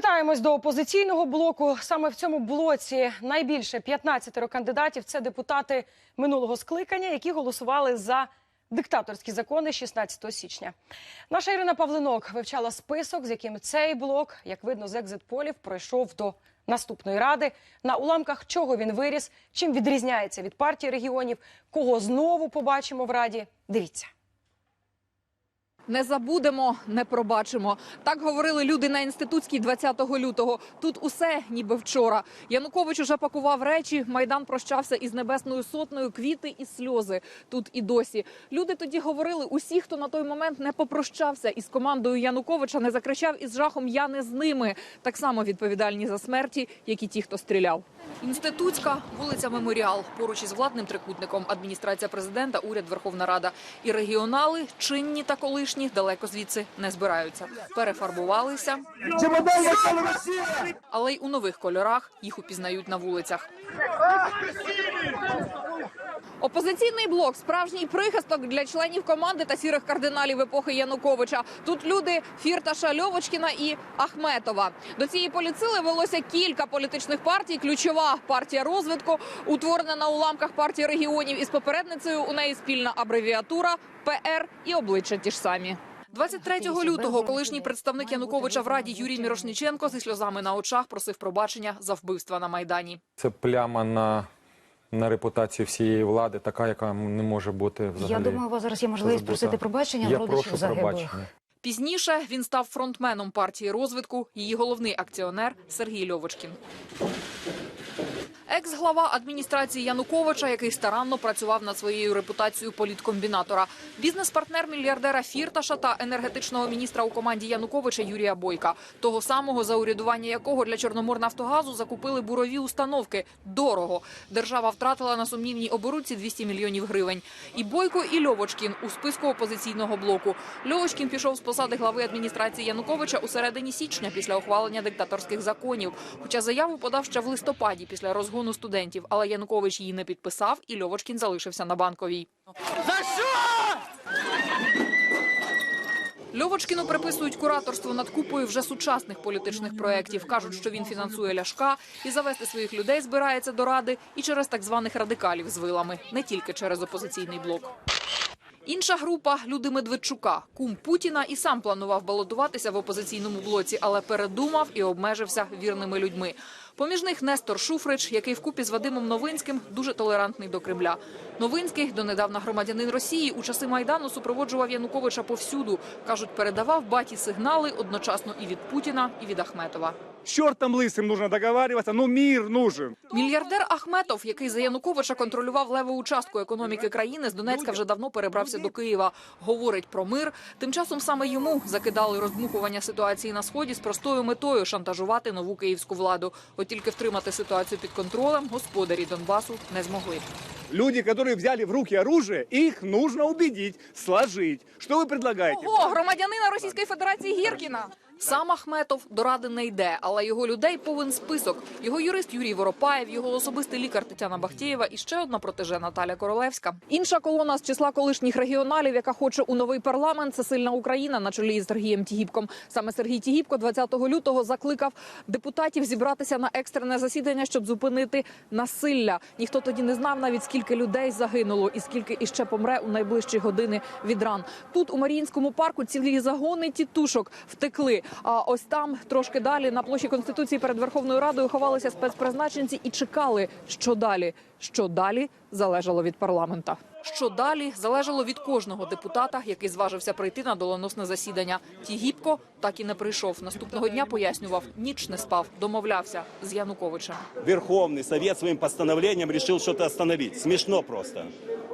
Повертаємось до опозиційного блоку. Саме в цьому блоці найбільше 15 кандидатів. Це депутати минулого скликання, які голосували за диктаторські закони 16 січня. Наша Ірина Павлинок вивчала список, з яким цей блок, як видно з екзит-полів, пройшов до наступної ради. На уламках чого він виріс, чим відрізняється від партії регіонів, кого знову побачимо в раді. Дивіться. Не забудемо, не пробачимо. Так говорили люди на інститутській 20 лютого. Тут усе ніби вчора. Янукович уже пакував речі. Майдан прощався із небесною сотнею, квіти і сльози. Тут і досі. Люди тоді говорили: усі, хто на той момент не попрощався із командою Януковича, не закричав із жахом Я не з ними. Так само відповідальні за смерті, як і ті, хто стріляв. Інститутська вулиця Меморіал поруч із владним трикутником. Адміністрація президента, уряд, Верховна Рада і регіонали, чинні та колишні, далеко звідси не збираються. Перефарбувалися, але й у нових кольорах їх упізнають на вулицях. Опозиційний блок справжній прихисток для членів команди та сірих кардиналів епохи Януковича. Тут люди Фірташа, Льовочкіна і Ахметова. До цієї поліцили велося кілька політичних партій. Ключова партія розвитку, утворена на уламках партії регіонів із попередницею. У неї спільна абревіатура ПР і обличчя ті ж самі. 23 лютого колишній представник Януковича в раді Юрій Мірошниченко зі сльозами на очах просив пробачення за вбивства на майдані. Це пляма на, на репутацію всієї влади, така, яка не може бути взагалі. Я думаю, у вас зараз є можливість забута. просити пробачення Я родичів прошу загиблих. пробачення. Пізніше він став фронтменом партії розвитку. Її головний акціонер Сергій Льовочкін. Екс-глава адміністрації Януковича, який старанно працював над своєю репутацією політкомбінатора, бізнес-партнер мільярдера Фірташа та енергетичного міністра у команді Януковича Юрія Бойка, того самого за урядування якого для Чорноморнафтогазу закупили бурові установки дорого. Держава втратила на сумнівній оборудці 200 мільйонів гривень. І Бойко, і Льовочкін у списку опозиційного блоку. Льовочкін пішов з посади глави адміністрації Януковича у середині січня після ухвалення диктаторських законів. Хоча заяву подав ще в листопаді після розгону студентів, але Янукович її не підписав, і Льовочкін залишився на банковій. Льовочкіну приписують кураторство над купою вже сучасних політичних проєктів. Кажуть, що він фінансує ляшка і завести своїх людей збирається до ради і через так званих радикалів з вилами, не тільки через опозиційний блок. Інша група люди Медведчука, кум Путіна, і сам планував балотуватися в опозиційному блоці, але передумав і обмежився вірними людьми. Поміж них Нестор Шуфрич, який вкупі з Вадимом Новинським дуже толерантний до Кремля. Новинський, донедавна громадянин Росії, у часи майдану супроводжував Януковича повсюду. кажуть, передавав баті сигнали одночасно і від Путіна, і від Ахметова. С чертом лысым нужно договариваться, но мир нужен. Мільярдер Ахметов, який за Януковича контролював леву частку економіки країни, з Донецька вже давно перебрався до Києва. Говорить про мир. Тим часом саме йому закидали роздмухування ситуації на сході з простою метою шантажувати нову київську владу. От тільки втримати ситуацію під контролем господарі Донбасу не змогли. Люди, которые взяли в руки оружие, их нужно убедить, сложить. Что вы предлагаете? Ого, громадянина Російської Федерації Гіркіна. Сам Ахметов до ради не йде, але його людей повен список. Його юрист Юрій Воропаєв, його особистий лікар Тетяна Бахтєєва і ще одна протеже Наталя Королевська. Інша колона з числа колишніх регіоналів, яка хоче у новий парламент, це сильна Україна на чолі із Сергієм Тігіпком. Саме Сергій Тігіпко 20 лютого закликав депутатів зібратися на екстрене засідання, щоб зупинити насилля. Ніхто тоді не знав навіть скільки людей загинуло і скільки іще помре у найближчі години від ран. Тут у Маріїнському парку цілі загони тітушок втекли. А ось там трошки далі на площі конституції перед Верховною Радою ховалися спецпризначенці і чекали, що далі. Що далі залежало від парламента. Що далі залежало від кожного депутата, який зважився прийти на доленосне засідання. Тігіпко так і не прийшов. Наступного дня пояснював, ніч не спав, домовлявся з Януковичем. Верховный Совет своим постановлением решил что-то остановить. Смешно просто.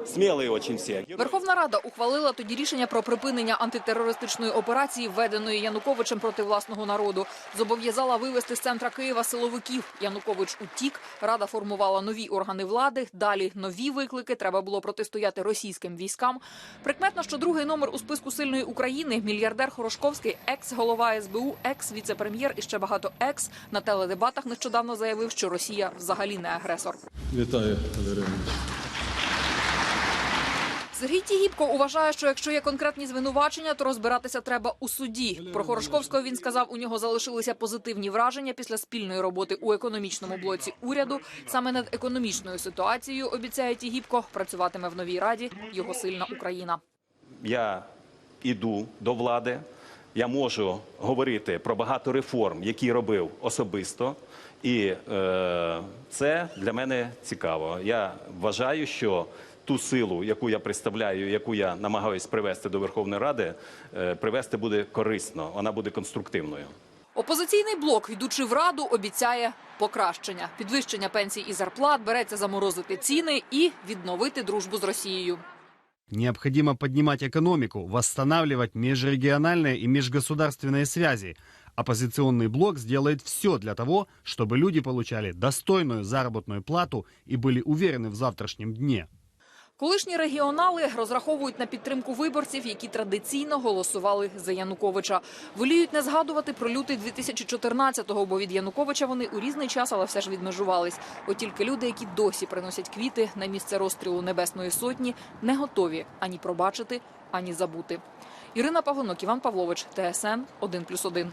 Смелые очень все. Верховна Рада ухвалила тоді рішення про припинення антитерористичної операції, введеної Януковичем проти власного народу. Зобов'язала вивести з центра Києва силовиків. Янукович утік. Рада формувала нові органи влади. Далі нові виклики. Треба було протистояти російським військам. Прикметно, що другий номер у списку сильної України мільярдер Хорошковський, екс-голова СБУ, екс-віце-прем'єр і ще багато екс на теледебатах нещодавно заявив, що Росія взагалі не агресор. Вітаю, Іванович. Сергій Тігіпко вважає, що якщо є конкретні звинувачення, то розбиратися треба у суді. Про Хорошковського він сказав, у нього залишилися позитивні враження після спільної роботи у економічному блоці уряду. Саме над економічною ситуацією обіцяє Тігіпко працюватиме в новій раді його сильна Україна. Я іду до влади. Я можу говорити про багато реформ, які робив особисто, і е, це для мене цікаво. Я вважаю, що ту силу, яку я представляю, яку я намагаюсь привести до Верховної Ради, е, привести буде корисно, вона буде конструктивною. Опозиційний блок, йдучи в раду, обіцяє покращення, підвищення пенсій і зарплат, береться заморозити ціни і відновити дружбу з Росією. Необходимо поднимать экономику, восстанавливать межрегиональные и межгосударственные связи. Оппозиционный блок сделает все для того, чтобы люди получали достойную заработную плату и были уверены в завтрашнем дне. Колишні регіонали розраховують на підтримку виборців, які традиційно голосували за Януковича. Воліють не згадувати про лютий 2014-го, бо від Януковича вони у різний час, але все ж відмежувались. От тільки люди, які досі приносять квіти на місце розстрілу Небесної Сотні, не готові ані пробачити, ані забути. Ірина Павлонок, Іван Павлович, ТСН 1+,1.